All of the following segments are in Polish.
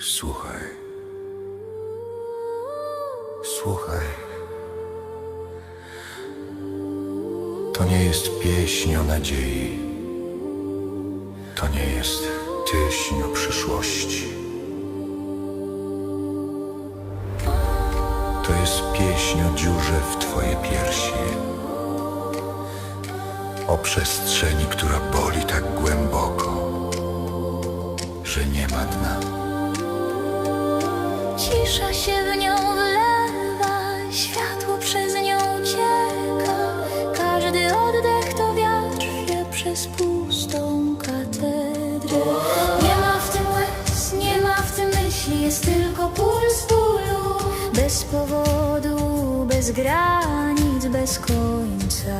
Słuchaj. Słuchaj. To nie jest pieśń o nadziei. To nie jest pieśń o przyszłości. To jest pieśń o dziurze w twoje piersi. O przestrzeni, która boli tak głęboko, że nie ma dna. Cisza się w nią wlewa, światło przez nią ucieka. Każdy oddech to wiatr wie przez pustą katedrę. Nie ma w tym łez, nie ma w tym myśli, jest tylko puls bólu. Bez powodu, bez granic, bez końca.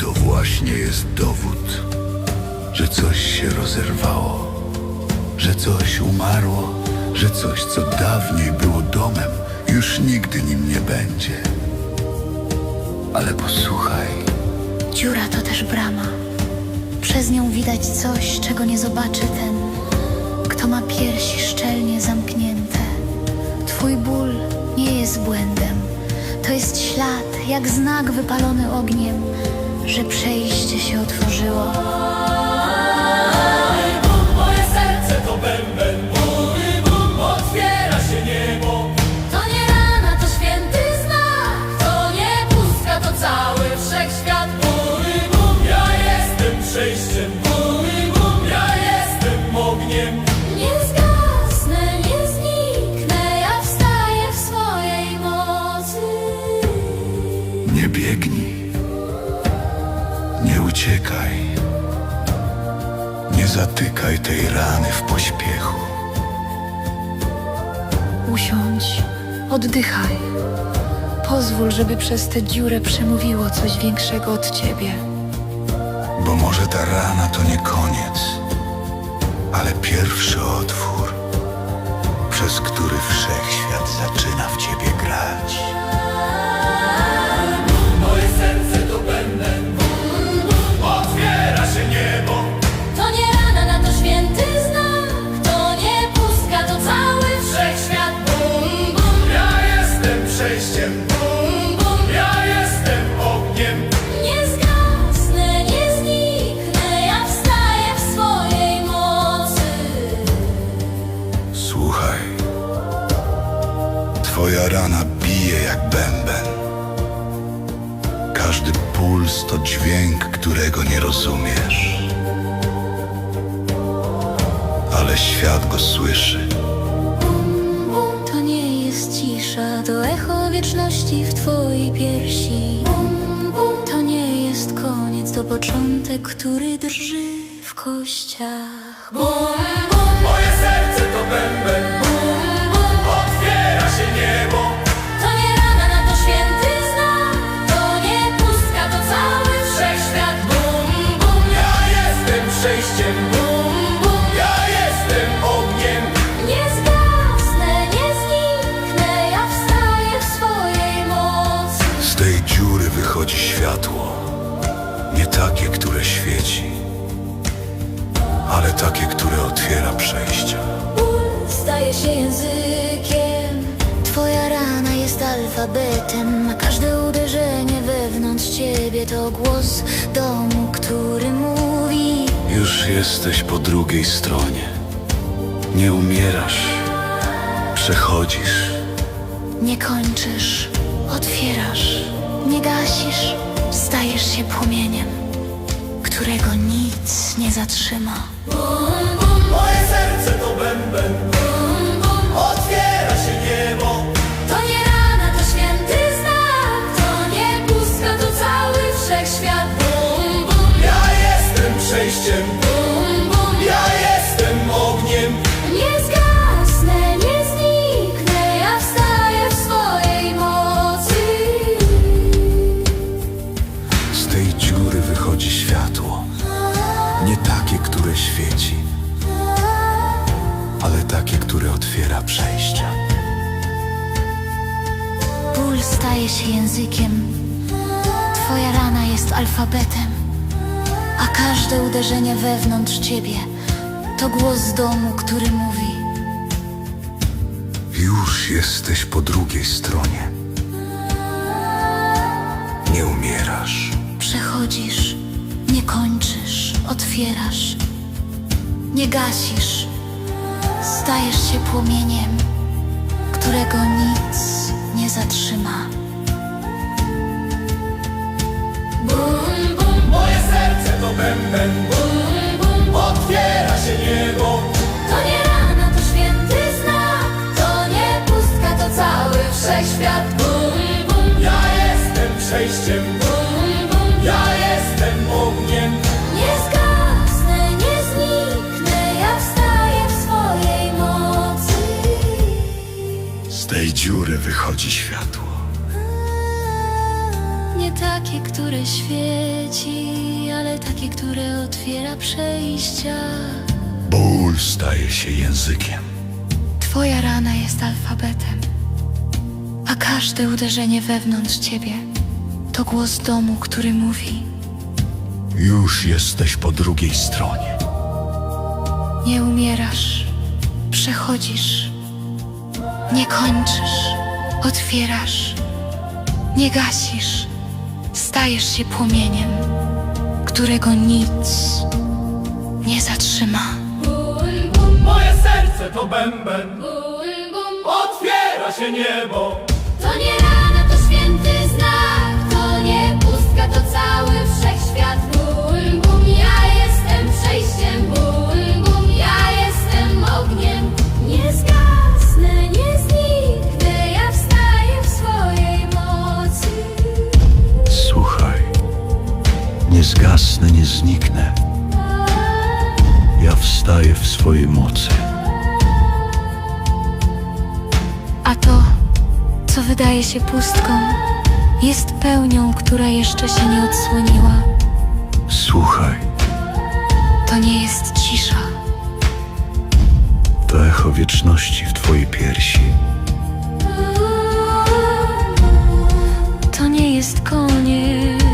To właśnie jest dowód, że coś się rozerwało, że coś umarło, że coś, co dawniej było domem, już nigdy nim nie będzie. Ale posłuchaj, Dziura to też brama. Przez nią widać coś, czego nie zobaczy ten, kto ma piersi szczelnie zamknięte. Twój ból nie jest błędem. To jest ślad, jak znak wypalony ogniem, że przejście się otworzyło. Zatykaj tej rany w pośpiechu. Usiądź, oddychaj. Pozwól, żeby przez tę dziurę przemówiło coś większego od ciebie. Bo może ta rana to nie koniec, ale pierwszy otwór, przez który wszechświat zaczyna w ciebie grać. Rozumiesz. Ale świat go słyszy. To nie jest cisza, to echo wieczności w twojej piersi. To nie jest koniec, to początek, który drży w kościach. Światło. Nie takie, które świeci, ale takie, które otwiera przejścia. Ból staje się językiem. Twoja rana jest alfabetem, a każde uderzenie wewnątrz ciebie to głos domu, który mówi. Już jesteś po drugiej stronie. Nie umierasz, przechodzisz. Nie kończysz, otwierasz, nie gasisz, stajesz się płomieniem, którego nic nie zatrzyma. Ból staje się językiem, twoja rana jest alfabetem, a każde uderzenie wewnątrz ciebie to głos z domu, który mówi: Już jesteś po drugiej stronie. Nie umierasz. Przechodzisz, nie kończysz, otwierasz, nie gasisz, stajesz się płomieniem, którego nic bum. Otwiera się niebo To nie rana, to święty znak, to nie pustka, to cały wszechświat. Bum, bum, Ja jestem przejściem bum, bum. Ja jestem ogniem Nie zgasnę, nie zniknę, ja wstaję w swojej mocy. Z tej dziury wychodzi światło. Nie takie, które świeci, takie, które otwiera przejścia. Ból staje się językiem. Twoja rana jest alfabetem, a każde uderzenie wewnątrz ciebie to głos domu, który mówi: Już jesteś po drugiej stronie. Nie umierasz, przechodzisz, nie kończysz, otwierasz, nie gasisz, stajesz się płomieniem, którego nic nie zatrzyma. Moje serce to bęben. Otwiera się niebo To nie rana, to święty znak, to nie pustka, to cały wszechświat. Się pustką, jest pełnią, która jeszcze się nie odsłoniła. Słuchaj, To nie jest cisza, to echo wieczności w twojej piersi. to nie jest koniec.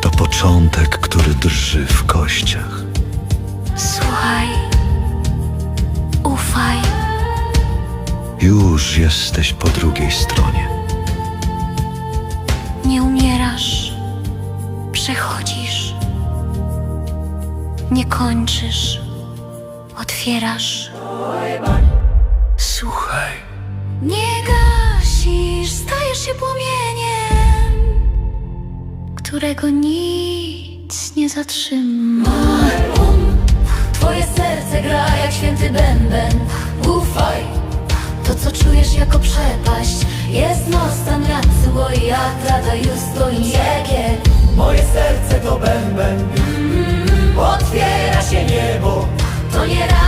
To początek, który drży w kościach. Słuchaj, ufaj, Już jesteś po drugiej stronie. Nie umierasz, przechodzisz, nie kończysz, otwierasz. Słuchaj, Nie gasisz, stajesz się płomieniem, którego nic nie zatrzyma. Twoje serce gra jak święty bęben. Ufaj. To co czujesz jako przepaść Jest mostem nad Moja trada już stoi jakie? Moje serce to bęben. Mhm. Otwiera się niebo. To nie raz